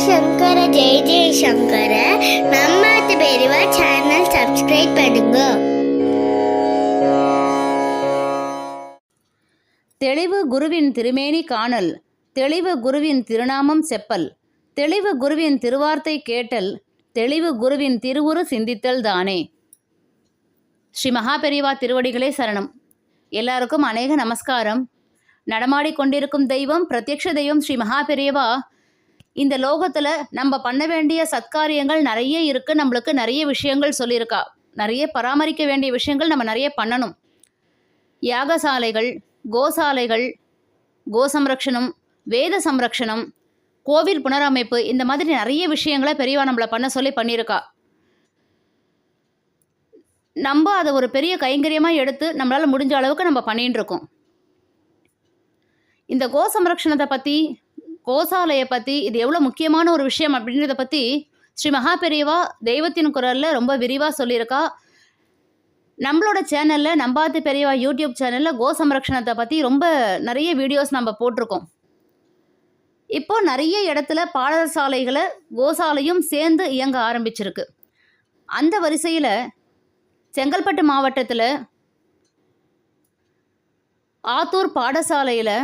சங்கர ஜெய ஜெய சங்கர நம்ம பெரியவா channel subscribe பண்ணுங்க தெளிவு குருவின் திருமேனி காணல் தெளிவு குருவின் திருநாமம் செப்பல் தெளிவு குருவின் திருவார்த்தை கேட்டல் தெளிவு குருவின் திருவுரு சிந்தித்தல் தானே ஸ்ரீ மகாபெரிவா திருவடிகளே சரணம் எல்லாருக்கும் அநேக நமஸ்காரம் நடமாடிக்கொண்டிருக்கும் தெய்வம் பிரத்யக்ஷ தெய்வம் ஸ்ரீ மகாபெரியவா இந்த லோகத்தில் நம்ம பண்ண வேண்டிய சத்காரியங்கள் நிறைய இருக்குது நம்மளுக்கு நிறைய விஷயங்கள் சொல்லியிருக்கா. நிறைய பராமரிக்க வேண்டிய விஷயங்கள் நம்ம நிறைய பண்ணணும். யாகசாலைகள் கோசாலைகள் கோ சம்ரக்ஷணம் வேத சம்ரக்ஷணம் கோவில் புனரமைப்பு இந்த மாதிரி நிறைய விஷயங்களை பெரியவா நம்மளை பண்ண சொல்லி பண்ணியிருக்கா. நம்ம அதை ஒரு பெரிய கைங்கரியமாக எடுத்து நம்மளால் முடிஞ்ச அளவுக்கு நம்ம பண்ணிட்டு இருக்கோம். இந்த கோ சம்ரக்ஷணத்தை பற்றி கோசாலையை பற்றி இது எவ்வளோ முக்கியமான ஒரு விஷயம் அப்படின்றத பற்றி ஸ்ரீ மகா பெரியவா தெய்வத்தின் குரலில் ரொம்ப விரிவாக சொல்லியிருக்கா. நம்மளோட சேனலில் நம்பாத்து பெரியவா யூடியூப் சேனலில் கோ சம்ரக்ஷணத்தை பற்றி ரொம்ப நிறைய வீடியோஸ் நம்ம போட்டிருக்கோம். இப்போ நிறைய இடத்துல பாடசாலைகளை கோசாலையும் சேர்ந்து இயங்க ஆரம்பிச்சிருக்கு. அந்த வரிசையில் செங்கல்பட்டு மாவட்டத்தில் ஆத்தூர் பாடசாலையில்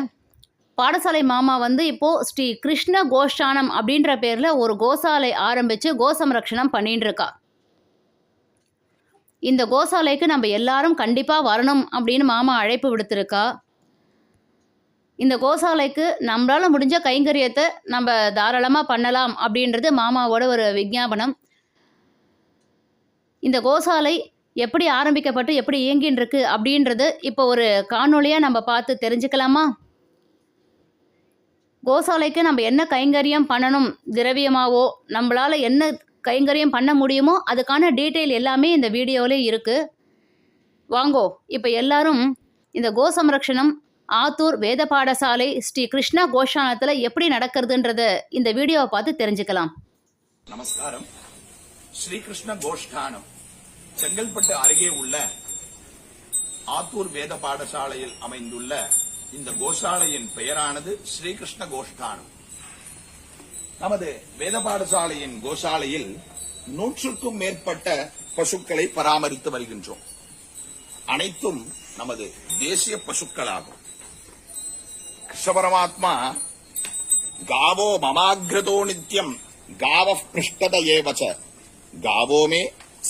பாடசாலை மாமா வந்து இப்போது ஸ்ரீ கிருஷ்ண கோஷானம் அப்படின்ற பேரில் ஒரு கோசாலை ஆரம்பித்து கோசம்ரக்ஷணம் பண்ணிட்டு இருக்கா இந்த கோசாலைக்கு நம்ம எல்லாரும் கண்டிப்பாக வரணும் அப்படின்னு மாமா அழைப்பு விடுத்திருக்கா. இந்த கோசாலைக்கு நம்மளால் முடிஞ்ச கைங்கரியத்தை நம்ம தாராளமாக பண்ணலாம் அப்படின்றது மாமாவோட ஒரு விஞ்ஞாபனம். இந்த கோசாலை எப்படி ஆரம்பிக்கப்பட்டு எப்படி இயங்கின்னு இருக்கு அப்படின்றது இப்போ ஒரு காணொளியாக நம்ம பார்த்து தெரிஞ்சுக்கலாமா? கோசாலைக்கு நம்ம என்ன கைங்கரியம் பண்ணணும் திரவியமாவோ நம்மளால் என்ன கைங்கரியம் பண்ண முடியுமோ அதுக்கான டீட்டெயில் எல்லாமே இந்த வீடியோவிலே இருக்குது வாங்கோ இப்போ எல்லாரும் இந்த கோ சம்ரக்ஷணம் ஆத்தூர் வேத பாடசாலை ஸ்ரீ கிருஷ்ணா கோஷானத்தில் எப்படி நடக்கிறதுன்றத இந்த வீடியோவை பார்த்து தெரிஞ்சுக்கலாம். நமஸ்காரம். ஸ்ரீகிருஷ்ண கோஷ்டானம் செங்கல்பட்டு அருகே உள்ள ஆத்தூர் வேத பாடசாலையில் அமைந்துள்ள இந்த கோஷாலையின் பெயரானது ஸ்ரீகிருஷ்ண கோஷ்டானம். நமது வேத பாடசாலையின் கோஷாலையில் நூற்றுக்கும் மேற்பட்ட பசுக்களை பராமரித்து வருகின்றோம். அனைத்தும் நமது தேசிய பசுக்களாகும். கிருஷ்ண பரமாத்மா காவோ மமாகிருதோ நித்தியம் காவ பிருஷ்டத ஏவச்ச காவோ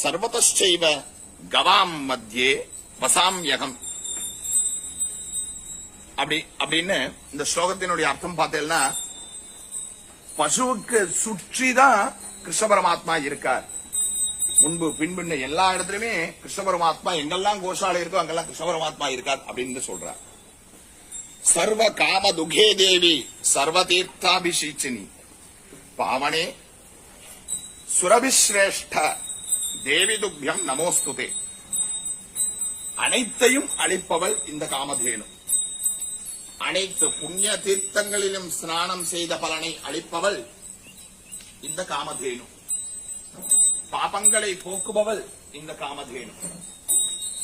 சர்வதைவ கவாம் மத்தியே வசாம்யகம் அப்படி அப்படின்னு இந்த ஸ்லோகத்தினுடைய அர்த்தம் பார்த்தேன்னா பசுவுக்கு சுற்றி தான் கிருஷ்ண பரமாத்மா இருக்கார். முன்பு பின்பு எல்லா இடத்துலயுமே கிருஷ்ண பரமாத்மா எங்கெல்லாம் கோஷாலை இருக்கோ அங்கெல்லாம் கிருஷ்ண பரமாத்மா இருக்கார் அப்படின்னு சொல்றார். சர்வ காம துகே தேவி சர்வ தீர்த்தாபிஷீச்சினி பாவனே சுரபிஸ்ரேஷ்ட தேவி துப்பியம் நமோஸ்துதே. அனைத்தையும் அளிப்பவள் இந்த காமதேனு. அனைத்து புண்ணிய தீர்த்தங்களிலும் ஸ்நானம் செய்த பலனை அளிப்பவள் இந்த காமதேனு. பாபங்களை போக்குபவள் இந்த காமதேனு.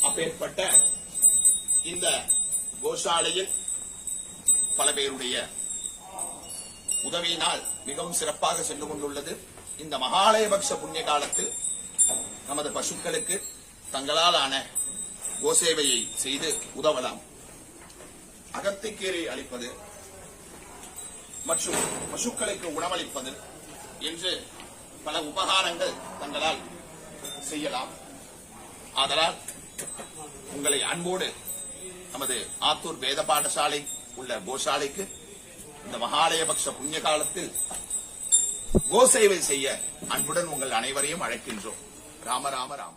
அப்பேற்பட்ட இந்த கோஷாலையில் பல பேருடைய உதவியினால் மிகவும் சிறப்பாக சென்று கொண்டுள்ளது. இந்த மகாலயபக்ஷ புண்ணிய காலத்தில் நமது பசுக்களுக்கு தங்களால் ஆன கோசேவையை செய்து உதவலாம். அகத்திக்கீரை அளிப்பது மற்றும் பசுக்களுக்கு உணவளிப்பது என்று பல உபகாரங்கள் தங்களால் செய்யலாம். ஆதலால் உங்களை அன்போடு நமது ஆத்தூர் வேத பாடசாலை உள்ள கோசாலைக்கு இந்த மகாலயபக்ஷ புண்ணிய காலத்தில் கோசேவை செய்ய அன்புடன் உங்கள் அனைவரையும் அழைக்கின்றோம். ராம ராம ராம.